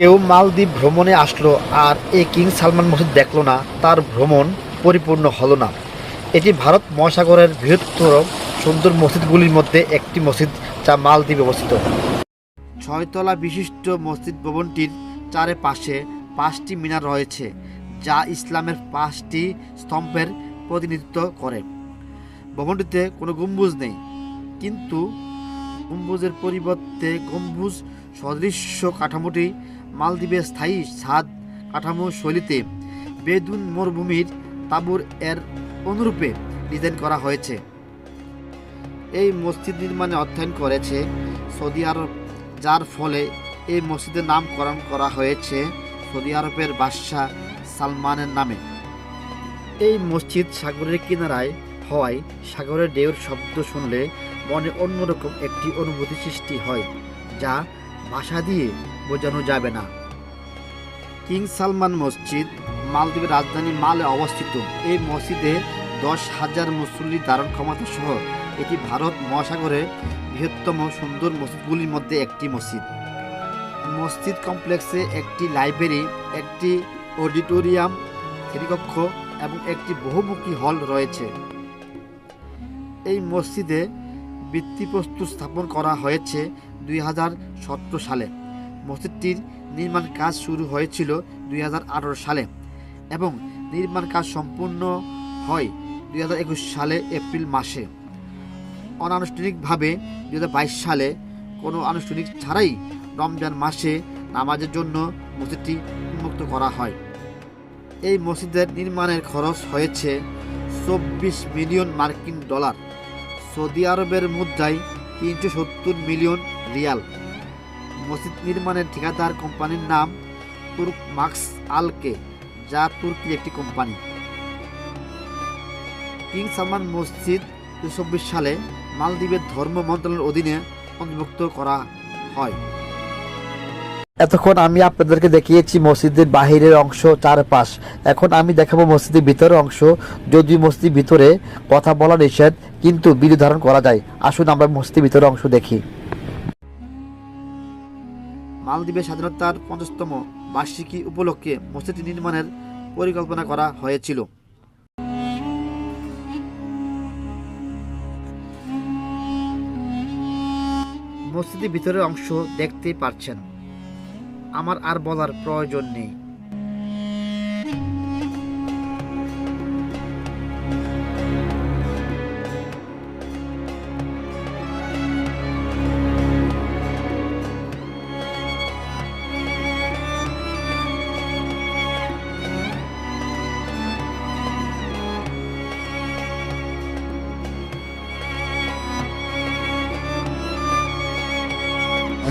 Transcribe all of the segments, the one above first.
কেউ মালদ্বীপ ভ্রমণে আসলো আর এ কিং সালমান মসজিদ দেখল না, তার ভ্রমণ পরিপূর্ণ হলো না। এটি ভারত মহাসাগরের বৃহত্তর সুন্দর মসজিদগুলির মধ্যে একটি মসজিদ যা মালদ্বীপে অবস্থিত। ছয়তলা বিশিষ্ট মসজিদ ভবনটির চারপাশে পাঁচটি মিনার রয়েছে, যা ইসলামের পাঁচটি স্তম্ভের প্রতিনিধিত্ব করে। ভবনটিতে কোনো গম্বুজ নেই, কিন্তু গম্বুজের পরিবর্তে গম্বুজ সদৃশ্য কাঠামোটি মালদ্বীপের স্থায়ী ছাদ কাঠামো শৈলীতে বেদুন মরুভূমির তাবুর এর অনুরূপে ডিজাইন করা হয়েছে। এই মসজিদ নির্মাণে অধ্যয়ন করেছে সৌদি আরব, যার ফলে এই মসজিদের নামকরণ করা হয়েছে সৌদি আরবের বাদশাহ সালমানের নামে। এই মসজিদ সাগরের কিনারায় হওয়ায় সাগরের ঢেউর শব্দ শুনলে মনে অন্যরকম একটি অনুভূতি সৃষ্টি হয়, যা ভাষা দিয়ে বোঝানো যাবে না। কিং সালমান মসজিদ, মালদ্বীপের রাজধানী মালে অবস্থিত। এই মসজিদে দশ হাজার মুসল্লি ধারণ ক্ষমতা সহ এটি ভারত মহাসাগরের বৃহত্তম সুন্দর মসজিদগুলির মধ্যে একটি মসজিদ। মসজিদ কমপ্লেক্সে একটি লাইব্রেরি, একটি অডিটোরিয়াম শ্রেণীকক্ষ এবং একটি বহুমুখী হল রয়েছে। এই মসজিদে ভিত্তিপ্রস্তর স্থাপন করা হয়েছে দুই হাজার সতেরো সালে। মসজিদটির নির্মাণ কাজ শুরু হয়েছিল দুই হাজার আঠেরো সালে এবং নির্মাণ কাজ সম্পূর্ণ হয় দুই হাজার একুশ সালে এপ্রিল মাসে। অনানুষ্ঠানিকভাবে দু হাজার বাইশ সালে কোনো আনুষ্ঠানিক ছাড়াই রমজান মাসে নামাজের জন্য মসজিদটি উন্মুক্ত করা হয়। এই মসজিদের নির্মাণের খরচ হয়েছে চব্বিশ মিলিয়ন মার্কিন ডলার। সৌদি আরবের মুদ্রায় তিনশো সত্তর মিলিয়ন রিয়াল। মসজিদ নির্মাণের ঠিকাদার কোম্পানির নাম তুর্ক মাক্স আলকে, যা তুর্কির একটি কোম্পানি। কিং সালমান মসজিদ দু সালে মালদ্বীপের ধর্ম মন্ত্রণালয়ের অধীনে অন্তর্ভুক্ত করা হয়। এতক্ষণ আমি আপনাদেরকে দেখিয়েছি মসজিদের বাহিরের অংশ চারপাশ। এখন আমি দেখাবো মসজিদের ভিতরের অংশ। যদিও মসজিদের ভিতরে কথা বলা নিষেধ, কিন্তু বিধি ধারণ করা যায়। আসুন আমরা মসজিদের ভিতরের অংশ দেখি। মালদ্বীপের স্বাধীনতার পঞ্চাশতম বার্ষিকী উপলক্ষে মসজিদটি নির্মাণের পরিকল্পনা করা হয়েছিল। মসজিদের ভিতরের অংশ দেখতে পাচ্ছেন। আমার আর বলার প্রয়োজন নেই।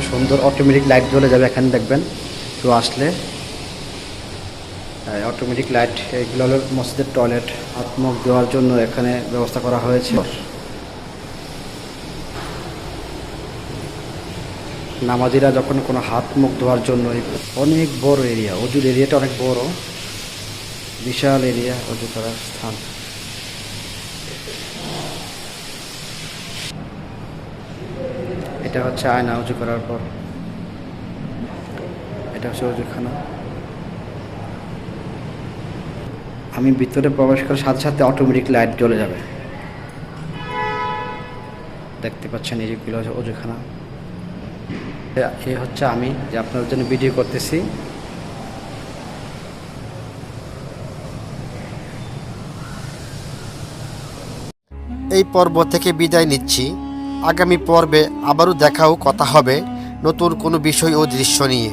সুন্দর অটোমেটিক লাইট জ্বলে যাবে, এখানে দেখবেন। তো আসলে অটোমেটিক লাইট এগুলো হলো মসজিদের টয়লেট হাত মুখ দেওয়ার জন্য এখানে ব্যবস্থা করা হয়েছে। নামাজিরা যখন কোনো হাত মুখ ধোয়ার জন্য অনেক বড় এরিয়া অজুর এরিয়াটা অনেক বড়, বিশাল এরিয়া অজু করার স্থান। এটা হচ্ছে আয়না উঁচু করার পর। এটা হচ্ছে উজুখানা আমি ভিতরে প্রবেশ করার সাথে সাথে অটোমেটিক লাইট জ্বলে যাবে। দেখতে পাচ্ছেন এই যেগুলো হচ্ছে অজুখানা এ হচ্ছে আমি যে আপনাদের জন্য ভিডিও করতেছি। এই পর্ব থেকে বিদায় নিচ্ছি। আগামী পর্বে আবারও দেখাও কথা হবে নতুন কোনো বিষয় ও দৃশ্য নিয়ে।